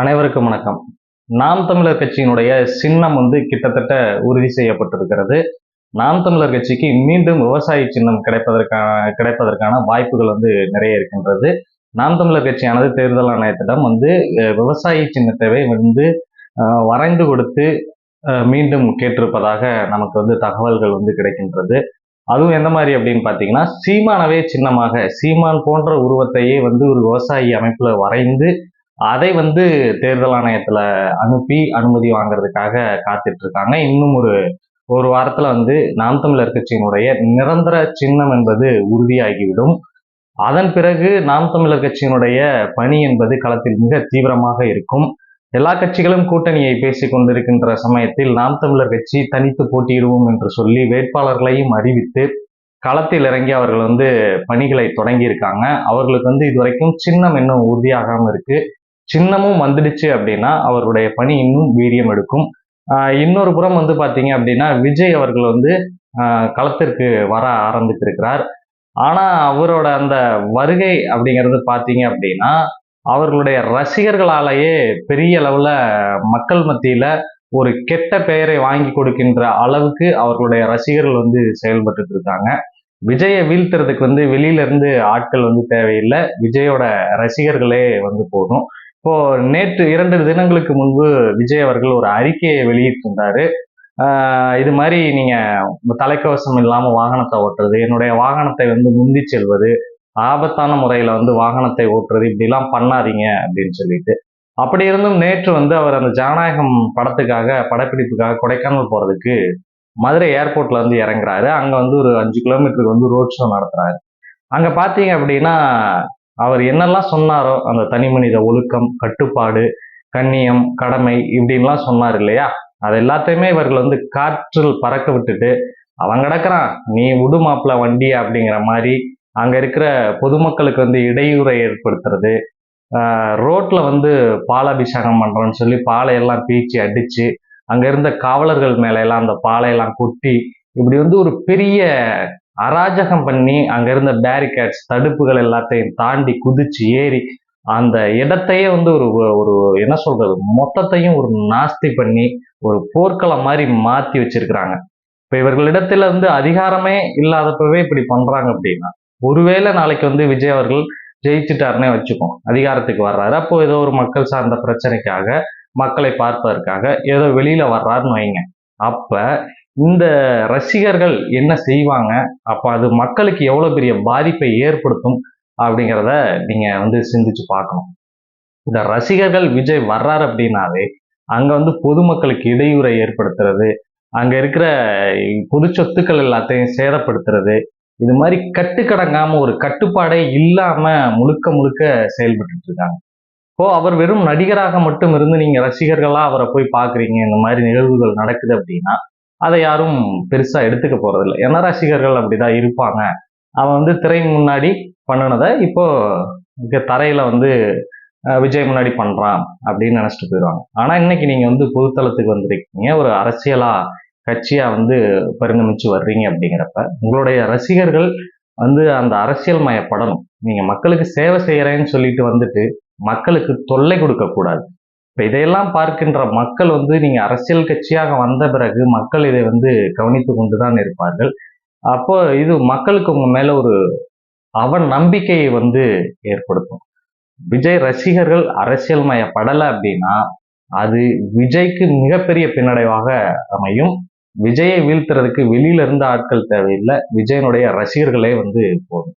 அனைவருக்கும் வணக்கம். நாம் தமிழர் கட்சியினுடைய சின்னம் வந்து கிட்டத்தட்ட உறுதி செய்யப்பட்டிருக்கிறது. நாம் தமிழர் கட்சிக்கு மீண்டும் விவசாய சின்னம் கிடைப்பதற்கான கிடைப்பதற்கான வாய்ப்புகள் வந்து நிறைய இருக்கின்றது. நாம் தமிழர் கட்சியானது தேர்தல் ஆணையத்திடம் வந்து விவசாயி விவசாய சின்னத்தை வந்து வரைந்து கொடுத்து மீண்டும் கேட்டிருப்பதாக நமக்கு வந்து தகவல்கள் வந்து கிடைக்கின்றது. அதுவும் எந்த மாதிரி அப்படின்னு பார்த்தீங்கன்னா சீமானவே சின்னமாக சீமான் போன்ற உருவத்தையே வந்து ஒரு விவசாயி அமைப்பில் வரைந்து அதை வந்து தேர்தல் ஆணையத்துல அனுப்பி அனுமதி வாங்குறதுக்காக காத்துட்டு இருக்காங்க இன்னும் ஒரு ஒரு வாரத்துல வந்து நாம் தமிழர் கட்சியினுடைய நிரந்தர சின்னம் என்பது உறுதியாகிவிடும். அதன் பிறகு நாம் தமிழர் கட்சியினுடைய பணி என்பது களத்தில் மிக தீவிரமாக இருக்கும். எல்லா கட்சிகளும் கூட்டணியை பேசிக் கொண்டிருக்கின்ற சமயத்தில் நாம் தமிழர் கட்சி தனித்து போட்டியிடுவோம் என்று சொல்லி வேட்பாளர்களையும் அறிவித்து களத்தில் இறங்கி அவர்கள் வந்து பணிகளை தொடங்கி இருக்காங்க அவர்களுக்கு வந்து இதுவரைக்கும் சின்னம் இன்னும் உறுதியாகாம இருக்கு. சின்னமும் வந்துடுச்சு அப்படின்னா அவருடைய பணி இன்னும் வீரியம் எடுக்கும். இன்னொரு புறம் வந்து பார்த்தீங்க அப்படின்னா விஜய் அவர்கள் வந்து களத்திற்கு வர ஆரம்பித்திருக்கிறார். ஆனால் அவரோட அந்த வருகை அப்படிங்கிறது பார்த்தீங்க அப்படின்னா அவர்களுடைய ரசிகர்களாலேயே பெரிய அளவில் மக்கள் மத்தியில் ஒரு கெட்ட பெயரை வாங்கி கொடுக்கின்ற அளவுக்கு அவர்களுடைய ரசிகர்கள் வந்து செயல்பட்டு இருக்காங்க. விஜயை வீழ்த்துறதுக்கு வந்து வெளியில இருந்து ஆட்கள் வந்து தேவையில்லை. விஜயோட ரசிகர்களே வந்து போதும். இப்போ நேற்று இரண்டு தினங்களுக்கு முன்பு விஜய் அவர்கள் ஒரு அறிக்கையை வெளியிட்டிருந்தாரு. இது மாதிரி நீங்க தலைக்கவசம் இல்லாம வாகனத்தை ஓட்டுறது என்னுடைய வாகனத்தை வந்து முந்தி செல்வது ஆபத்தான முறையில வந்து வாகனத்தை ஓட்டுறது இப்படிலாம் பண்ணாதீங்க அப்படின்னு சொல்லிட்டு. அப்படி இருந்தும் நேற்று வந்து அவர் அந்த ஜனநாயகம் படத்துக்காக படப்பிடிப்புக்காக கொடைக்கானல் போறதுக்கு மதுரை ஏர்போர்ட்ல வந்து இறங்குறாரு. அங்க வந்து ஒரு அஞ்சு கிலோமீட்டருக்கு வந்து ரோட் ஷோ நடத்துறாரு. அங்க பாத்தீங்க அப்படின்னா அவர் என்னெல்லாம் சொன்னாரோ அந்த தனி மனித ஒழுக்கம் கட்டுப்பாடு கண்ணியம் கடமை இப்படின்லாம் சொன்னார் இல்லையா? அது எல்லாத்தையுமே இவர்கள் வந்து காற்றில் பறக்க விட்டுட்டு அவன் கிடக்குறான் நீ விடு மாப்பிள்ள வண்டி அப்படிங்கிற மாதிரி அங்கே இருக்கிற பொதுமக்களுக்கு வந்து இடையூறை ஏற்படுத்துறது. ரோட்டில் வந்து பாலாபிஷேகம் பண்ணுறோன்னு சொல்லி பாலையெல்லாம் பீச்சி அடித்து அங்கே இருந்த காவலர்கள் மேலே எல்லாம் அந்த பாலையெல்லாம் கொட்டி இப்படி வந்து ஒரு பெரிய அராஜகம் பண்ணி அங்க இருந்த பேரிகேட்ஸ் தடுப்புகள் எல்லாத்தையும் தாண்டி குதிச்சு ஏறி அந்த இடத்தையே வந்து ஒரு ஒரு என்ன சொல்றது மொத்தத்தையும் ஒரு நாஸ்தி பண்ணி ஒரு போர்க்களம் மாதிரி மாத்தி வச்சிருக்கிறாங்க. இப்ப இவர்களிடத்துல வந்து அதிகாரமே இல்லாதப்பவே இப்படி பண்றாங்க அப்படின்னா ஒருவேளை நாளைக்கு வந்து விஜய் அவர்கள் ஜெயிச்சுட்டாருன்னே வச்சுக்கோம் அதிகாரத்துக்கு வர்றாரு. அப்போ ஏதோ ஒரு மக்கள் சார்ந்த பிரச்சனைக்காக மக்களை பார்ப்பதற்காக ஏதோ வெளியில வர்றாருன்னு வைங்க. அப்ப இந்த ரசிகர்கள் என்ன செய்வாங்க? அப்ப அது மக்களுக்கு எவ்வளவு பெரிய பாதிப்பை ஏற்படுத்தும்? அப்படிங்கிறத நீங்க வந்து சிந்திச்சு பார்க்கணும். இந்த ரசிகர்கள் விஜய் வர்றாரு அப்படின்னாவே அங்க வந்து பொதுமக்களுக்கு இடையூறை ஏற்படுத்துறது அங்க இருக்கிற பொது சொத்துக்கள் எல்லாத்தையும் சேதப்படுத்துறது இது மாதிரி கட்டுக்கடங்காம ஒரு கட்டுப்பாடே இல்லாம முழுக்க முழுக்க செயல்பட்டு இருக்காங்க. இப்போ அவர் வெறும் நடிகராக மட்டும் இருந்து நீங்க ரசிகர்களா அவரை போய் பாக்குறீங்க இந்த மாதிரி நிகழ்வுகள் நடக்குது அப்படின்னா அதை யாரும் பெருசா எடுத்துக்க போறதில்லை. என்ன ரசிகர்கள் அப்படிதான் இருப்பாங்க. அவன் வந்து திரை முன்னாடி பண்ணினதை இப்போ தரையில வந்து விஜய் முன்னாடி பண்றான் அப்படின்னு நினைச்சிட்டு போயிடுவாங்க. ஆனா இன்னைக்கு நீங்க வந்து பொதுத்தளத்துக்கு வந்திருக்கீங்க. ஒரு அரசியலா கட்சியா வந்து பரிணமிச்சு வர்றீங்க அப்படிங்கிறப்ப உங்களுடைய ரசிகர்கள் வந்து அந்த அரசியல் மயப்படணும். நீங்க மக்களுக்கு சேவை செய்யறேன்னு சொல்லிட்டு வந்துட்டு மக்களுக்கு தொல்லை கொடுக்க கூடாது இப்போ இதையெல்லாம் பார்க்கின்ற மக்கள் வந்து நீங்கள் அரசியல் கட்சியாக வந்த பிறகு மக்கள் இதை வந்து கவனித்து கொண்டுதான் இருப்பார்கள். அப்போ இது மக்களுக்கு உங்க மேல ஒரு அவன் நம்பிக்கையை வந்து ஏற்படுத்தும். விஜய் ரசிகர்கள் அரசியல் மயப்படலை அப்படின்னா அது விஜய்க்கு மிகப்பெரிய பின்னடைவாக அமையும். விஜயை வீழ்த்துறதுக்கு வெளியில இருந்த ஆட்கள் தேவையில்லை. விஜயனுடைய ரசிகர்களே வந்து போதும்.